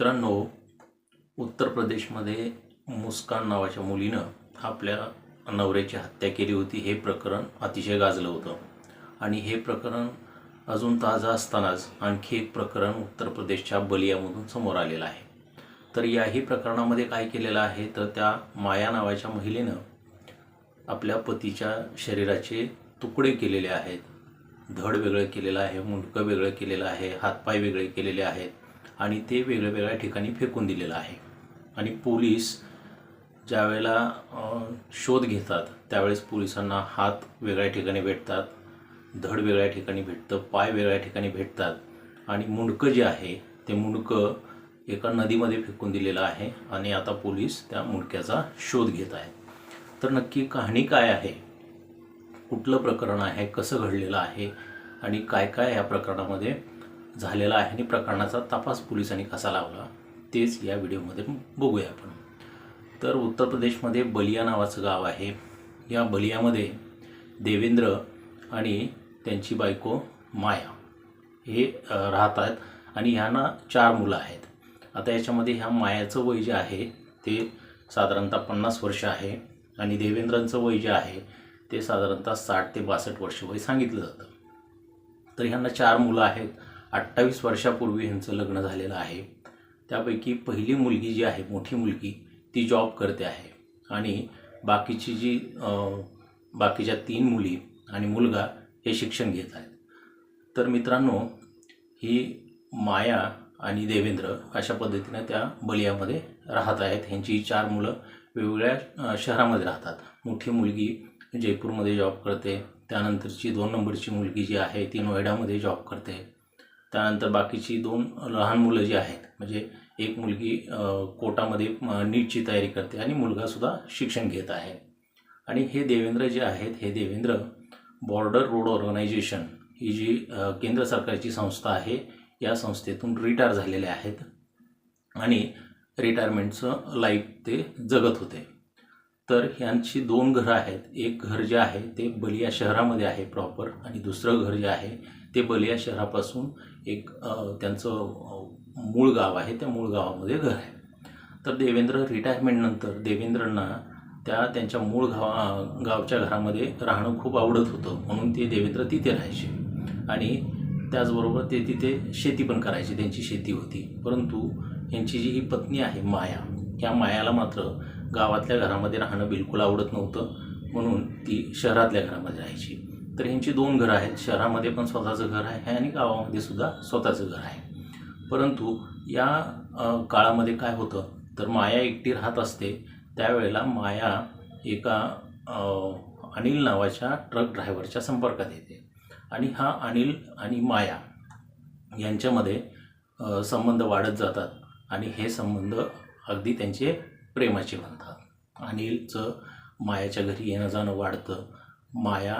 मित्रांनो उत्तर प्रदेशमध्ये मुस्कान नावाच्या मुलीनं आपल्या नवऱ्याची हत्या केली होती. हे प्रकरण अतिशय गाजलं होतं. आणि हे प्रकरण अजून ताजं असतानाच आणखी एक प्रकरण उत्तर प्रदेशच्या बलियामधून समोर आलेलं आहे. तर याही प्रकरणामध्ये काय केलेलं आहे? तर त्या माया नावाच्या महिलेनं आपल्या पतीच्या शरीराचे तुकडे केलेले आहेत. धड वेगळं केलेलं आहे मुंडकं वेगळं केलेलं आहे हातपाय वेगळे केलेले आहेत. आणि ते वेगळ्या वेगळ्या ठिकाणी फेकून दिलेलं आहे. आणि पोलीस ज्यावेळेला शोध घेतात त्यावेळेस पोलिसांना हात वेगळ्या ठिकाणी भेटतात धड वेगळ्या ठिकाणी भेटतं पाय वेगळ्या ठिकाणी भेटतात आणि मुंडकं जे आहे ते मुंडकं एका नदीमध्ये फेकून दिलेलं आहे आणि आता पोलीस त्या मुंडक्याचा शोध घेत आहेत. तर नक्की कहाणी काय आहे? कुठलं प्रकरण आहे? कसं घडलेलं आहे? आणि काय काय या प्रकरणामध्ये झालेला आहे आणि प्रकरणाचा तपास पोलिसांनी कसा लावला तेच या व्हिडिओमध्ये बघूया आपण. तर उत्तर प्रदेशमध्ये बलिया नावाचं गाव आहे. या बलियामध्ये देवेंद्र आणि त्यांची बायको माया हे राहत आहेत आणि ह्यांना चार मुलं आहेत. आता याच्यामध्ये ह्या मायाचं वय जे आहे ते साधारणतः पन्नास वर्ष आहे आणि देवेंद्रांचं वय जे आहे ते साधारणतः साठ ते बासष्ट वर्ष वय सांगितलं जातं. तर ह्यांना चार मुलं आहेत. अठ्ठावीस वर्षापूर्वी ह्यांचं लग्न झालेलं आहे. त्यापैकी पहिली मुलगी जी आहे मोठी मुलगी ती जॉब करते आहे. आणि बाकीची जी बाकीच्या तीन मुली आणि मुलगा हे शिक्षण घेत आहेत. तर मित्रांनो ही माया आणि देवेंद्र अशा पद्धतीनं त्या बलियामध्ये राहत आहेत. ह्यांची ही चार मुलं वेगवेगळ्या शहरामध्ये राहतात. मोठी मुलगी जयपूरमध्ये जॉब करते. त्यानंतरची दोन नंबरची मुलगी जी आहे ती नोएडामध्ये जॉब करते. त्यानंतर बाकीची दोन लहान मुलं जी आहेत म्हणजे एक मुलगी कोटामध्ये नीटची तयारी करते आणि मुलगासुद्धा शिक्षण घेत आहे. आणि हे देवेंद्र जे आहेत हे देवेंद्र बॉर्डर रोड ऑर्गनायझेशन ही जी केंद्र सरकारची संस्था आहे या संस्थेतून रिटायर झालेले आहेत आणि रिटायरमेंटचं लाईफ ते जगत होते. तर ह्यांची दोन घरं आहेत. एक घर जे आहे ते बलिया शहरामध्ये आहे प्रॉपर आणि दुसरं घर जे आहे ते बलिया शहरापासून एक त्यांचं मूळ गाव आहे. त्या मूळ गावामध्ये घर आहे. तर देवेंद्र रिटायरमेंटनंतर देवेंद्रांना त्या त्यांच्या मूळ गावा गावच्या घरामध्ये राहणं खूप आवडत होतं. म्हणून ते देवेंद्र तिथे राहायचे. आणि त्याचबरोबर ते तिथे शेती पण करायची. त्यांची शेती होती. परंतु यांची जी ही पत्नी आहे माया या मायाला मात्र गावातल्या घरामध्ये राहणं बिलकुल आवडत नव्हतं. म्हणून ती शहरातल्या घरामध्ये राहायची. तर ह्यांची दोन घरं आहेत. शहरामध्ये पण स्वतःचं घर आहे आणि गावामध्ये सुद्धा स्वतःचं घर आहे. परंतु या काळामध्ये काय होतं? तर माया एकटी राहत असते. त्यावेळेला माया एका अनिल नावाच्या ट्रक ड्रायव्हरच्या संपर्कात येते. आणि हा अनिल आणि माया यांच्यामध्ये संबंध वाढत जातात. आणि हे संबंध अगदी त्यांचे प्रेमाचे बनतात अनिलचं मायाच्या घरी येणं जाणं वाढतं. माया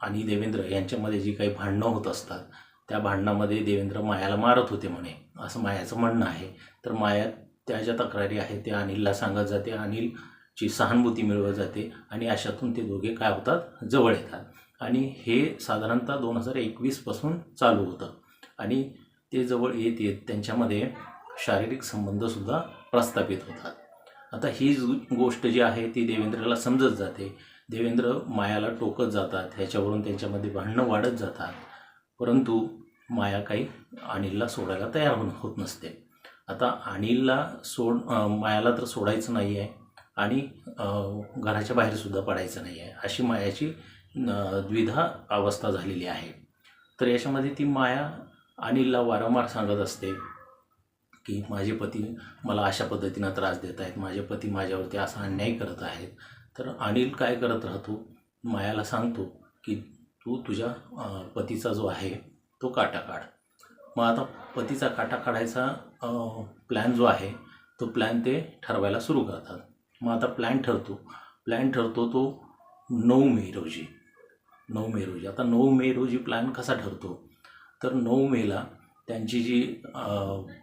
आणि देवेंद्र यांच्यामध्ये जी काही भांडणं होत असतात त्या भांडणामध्ये देवेंद्र मायाला मारत होते म्हणे. असं मायाचं म्हणणं आहे. तर माया त्या ज्या तक्रारी आहेत त्या अनिलला सांगत जाते. अनिलची सहानुभूती मिळवत जाते आणि अशातून ते दोघे काय होतात? जवळ येतात. आणि हे साधारणतः दोन हजार एकवीसपासून चालू होतं. आणि ते जवळ येत येत त्यांच्यामध्ये शारीरिक संबंधसुद्धा प्रस्थापित होतात. आता ही गोष्ट जी आहे ती देवेंद्रला समजत जाते. देवेंद्र मायाला टोकत जातात ह्याच्यावरून त्यांच्यामध्ये भांडणं वाढत जातात. परंतु माया काही अनिलला सोडायला तयार होत होत नसते. आता अनिलला सोड मायाला तर सोडायचं नाही आहे आणि घराच्या बाहेरसुद्धा पडायचं नाही आहे अशी मायाची द्विधा अवस्था झालेली आहे. तर याच्यामध्ये ती माया अनिलला वारंवार सांगत असते की माझे पती मला अशा पद्धतीनं त्रास देत आहेत. माझे पती माझ्यावरती असा अन्याय करत आहेत. तर अनिल काय करत राहतो? मायाला सांगतो की तू तुझ्या पतीचा जो आहे तो काटा काढ. मग आता पतीचा काटा काढायचा प्लॅन जो आहे तो प्लॅन ते ठरवायला सुरू करतात. मग आता प्लॅन ठरतो. प्लॅन ठरतो तो नऊ मे रोजी. नऊ मे रोजी. आता नऊ मे रोजी प्लॅन कसा ठरतो? तर नऊ मेला त्यांची जी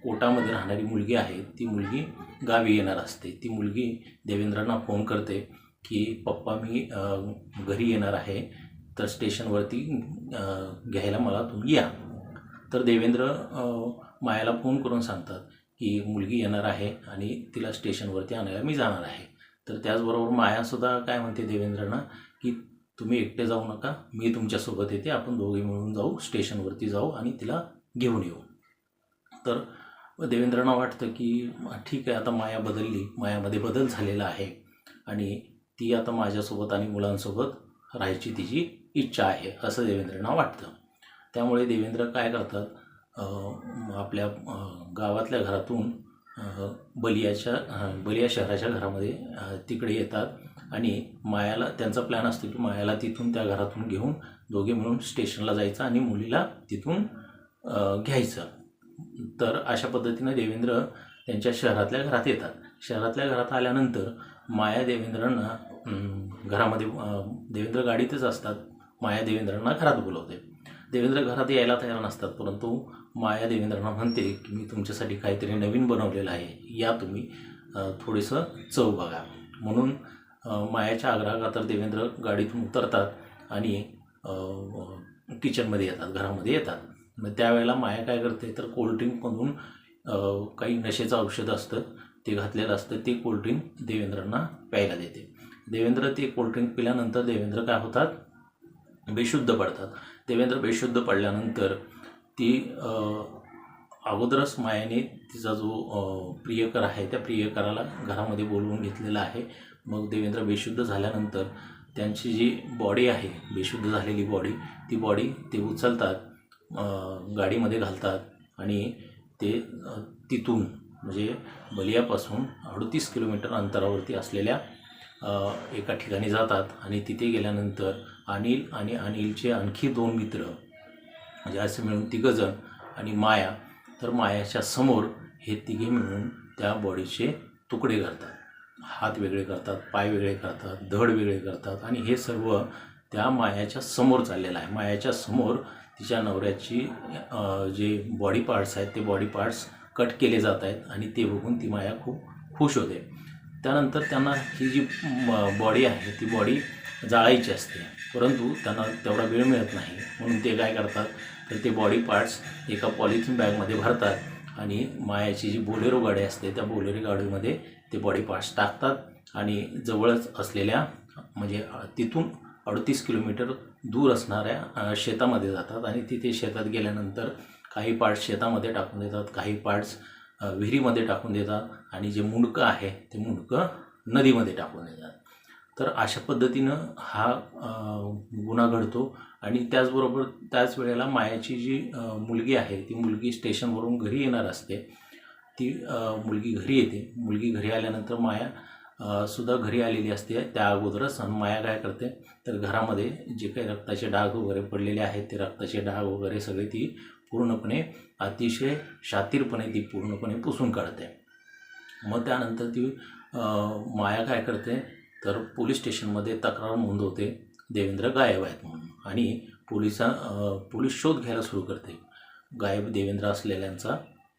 कोटामध्ये राहणारी मुलगी आहे ती मुलगी गावी येणार असते. ती मुलगी देवेंद्रांना फोन करते की पप्पा मी घरी येणार आहे तर स्टेशनवरती घ्यायला मला तुम्ही या. तर देवेंद्र मायाला फोन करून सांगतात की मुलगी येणार आहे आणि तिला स्टेशनवरती आणायला मी जाणार आहे. तर त्याचबरोबर मायासुद्धा काय म्हणते देवेंद्रना की तुम्ही एकटे जाऊ नका मी तुमच्यासोबत येते आपण दोघे मिळून जाऊ स्टेशनवरती जाऊ आणि तिला घेऊन येऊ. तर देवेंद्रांना वाटतं की ठीक आहे आता माया बदलली. मायामध्ये बदल झालेला आहे आणि ती आता माझ्यासोबत आणि मुलांसोबत राहायची तिची इच्छा आहे असं देवेंद्रांना वाटतं. त्यामुळे देवेंद्र काय करतात आपल्या गावातल्या घरातून बलियाच्या बलिया शहराच्या घरामध्ये तिकडे येतात आणि मायाला त्यांचा प्लॅन असतो की मायाला तिथून त्या घरातून घेऊन दोघे मिळून स्टेशनला जायचं आणि मुलीला तिथून घ्यायचं. तर अशा पद्धतीनं देवेंद्र त्यांच्या शहरातल्या घरात येतात. शहरातल्या घरात आल्यानंतर माया देवेंद्रांना घरामध्ये देवेंद्र गाडीतच असतात. माया देवेंद्रांना घरात बोलवते. देवेंद्र घरात यायला तयार नसतात परंतु माया देवेंद्रांना म्हणते की मी तुमच्यासाठी काहीतरी नवीन बनवलेलं आहे. या तुम्ही थोडंसं चव बघा. म्हणून मायाच्या मायाच्या आग्रहाखातर देवेंद्र गाडीतून उतरतात आणि किचनमध्ये येतात घरामध्ये येतात. मग त्यावेळेला माया काय करते तर कोल्ड्रिंकमधून काही नशेचं औषध असतं ते घातलेलं असतं ते कोल्ड्रिंक देवेंद्रांना प्यायला देते. देवेंद्र ते कोल्ड्रिंक पिल्यानंतर देवेंद्र काय होतात? बेशुद्ध पडतात. देवेंद्र बेशुद्ध पडल्यानंतर ती अगोदरच मायाने तिचा जो प्रियकर आहे त्या प्रियकराला घरामध्ये बोलवून घेतलेला आहे. मग देवेंद्र बेशुद्ध झाल्यानंतर त्यांची जी बॉडी आहे बेशुद्ध झालेली बॉडी ती बॉडी ते उचलतात. गाडीमध्ये घालतात आणि ते तिथून म्हणजे बलियापासून अडतीस किलोमीटर अंतरावरती असलेल्या एका ठिकाणी जातात आणि तिथे गेल्यानंतर अनिल आणि अनिलचे आणखी दोन मित्र म्हणजे असे मिळून तिघंजण आणि माया तर मायाच्या समोर हे तिघे मिळून त्या बॉडीचे तुकडे करतात. हात वेगळे करतात पाय वेगळे करतात धड वेगळे करतात आणि हे सर्व त्या मायाच्या समोर चाललेलं आहे. मायाच्या समोर तिच्या नवऱ्याची जे बॉडी पार्ट्स आहेत ते बॉडी पार्ट्स कट केले जात आहेत आणि ते बघून ती माया खूप खुश होते. त्यानंतर त्यांना ही जी बॉडी आहे ती बॉडी जाळायची असते. परंतु त्यांना तेवढा वेळ मिळत नाही. म्हणून ते काय करतात तर ते बॉडी पार्ट्स एका पॉलिथिन बॅगमध्ये भरतात आणि मायाची जी बोलेरो गाडी असते त्या बोलेरो गाडीमध्ये ते बॉडी पार्ट्स टाकतात आणि जवळच असलेल्या म्हणजे तिथून अडतीस किलोमीटर दूर असणाऱ्या शेतामध्ये जातात आणि तिथे शेतात गेल्यानंतर काही पार्ट्स शेतामध्ये टाकून देतात काही पार्ट्स विहिरीमध्ये टाकून देतात आणि जे मुंडकं आहे ते मुंडकं नदीमध्ये टाकून देतात. तर अशा पद्धतीनं हा गुन्हा घडतो आणि त्याचबरोबर त्याच वेळेला मायाची जी मुलगी आहे ती मुलगी स्टेशनवरून घरी येणार असते. ती मुलगी घरी येते. मुलगी घरी आल्यानंतर माया सुद्धा घरी आलेली असते. त्या अगोदरच माया काय करते तर घरामध्ये जे काही रक्ताचे डाग वगैरे पडलेले आहेत ते रक्ताचे डाग वगैरे सगळे ती पूर्णपणे अतिशय शातीरपणे ती पूर्णपणे पुसून काढते. मग त्यानंतर ती माया काय करते तर पोलीस स्टेशनमध्ये तक्रार नोंदवते. देवेंद्र गायब आहेत म्हणून. आणि पोलिसा पोलीस शोध घ्यायला सुरू करते. गायब देवेंद्र असलेल्यांचा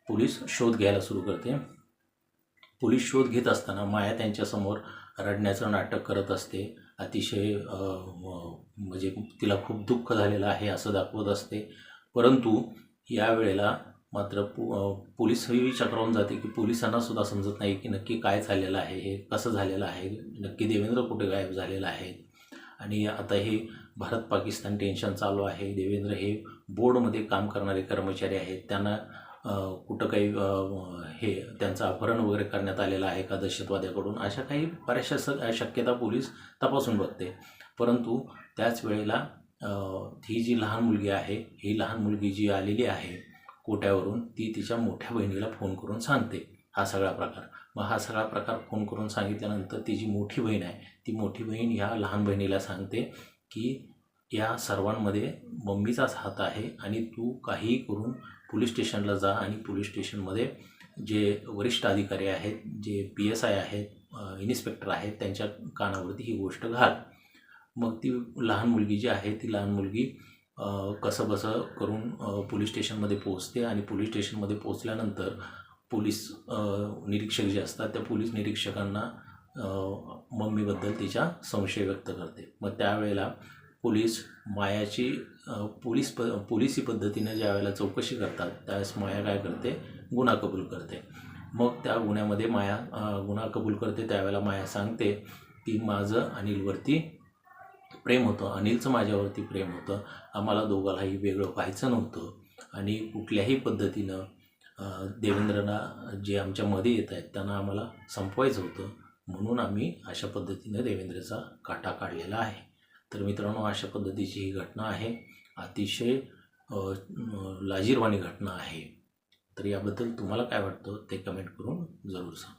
पोलीस शोध घ्यायला सुरू करते. पोलीस शोध घेत असताना माया त्यांच्यासमोर रडण्याचं नाटक करत असते. अतिशय म्हणजे तिला खूप दुःख झालेलं आहे असं दाखवत असते. परंतु यावेळेला मात्र पो अ, पोलीसही चक्रावून जाते की पोलिसांना सुद्धा समजत नाही की नक्की काय झालेलं आहे हे कसं झालेलं आहे नक्की देवेंद्र कुठे गायब झालेला आहे. आणि आता हे भारत पाकिस्तान टेन्शन चालू आहे. देवेंद्र हे बोर्डमध्ये काम करणारे कर्मचारी आहेत. त्यांना कुठं काही हे त्यांचं अपहरण वगैरे करण्यात आलेलं आहे का दहशतवाद्याकडून अशा काही बऱ्याचशा स शक्यता पोलीस तपासून बघते. परंतु त्याच वेळेला ही जी लहान मुलगी आहे ही लहान मुलगी जी आलेली आहे कोट्यावरून ती तिच्या मोठ्या बहिणीला फोन करून सांगते हा सगळा प्रकार. मग हा सगळा प्रकार फोन करून सांगितल्यानंतर ती जी मोठी बहीण आहे ती मोठी बहीण ह्या लहान बहिणीला सांगते की या सर्वांमध्ये मम्मीचाच हात आहे आणि तू काहीही करून पोलीस स्टेशनला जा आणि पोलीस स्टेशनमध्ये जे वरिष्ठ अधिकारी आहेत जे पी एस आय आहेत इन्स्पेक्टर आहेत त्यांच्या कानावरती ही गोष्ट घाल. मग ती लहान मुलगी जी आहे ती लहान मुलगी अ, कसं बसं करून पोलीस स्टेशनमध्ये पोहोचते आणि पोलीस स्टेशनमध्ये पोहोचल्यानंतर पोलीस निरीक्षक जे असतात त्या पोलीस निरीक्षकांना मम्मीबद्दल तिच्या संशय व्यक्त करते. मग त्यावेळेला पोलीस मायाची पोलीस प पोलिसी पद्धतीनं ज्या वेळेला चौकशी करतात त्यावेळेस माया काय करते? गुन्हा कबूल करते. मग त्या गुन्ह्यामध्ये माया गुन्हा कबूल करते त्यावेळेला माया सांगते की माझं अनिलवरती प्रेम होतं अनिलचं माझ्यावरती प्रेम होतं. आम्हाला दोघालाही वेगळं व्हायचं नव्हतं. आणि कुठल्याही पद्धतीनं देवेंद्रला जे आमच्यामध्ये येत आहेत त्यांना आम्हाला संपवायचं होतं. म्हणून आम्ही अशा पद्धतीनं देवेंद्रचा काटा काढलेला आहे. तर मित्रांनो अशा पद्धतीची ही घटना आहे. अतिशय लाजीरवाणी घटना आहे. तर याबद्दल तुम्हाला काय वाटतं ते कमेंट करून जरूर सांगा.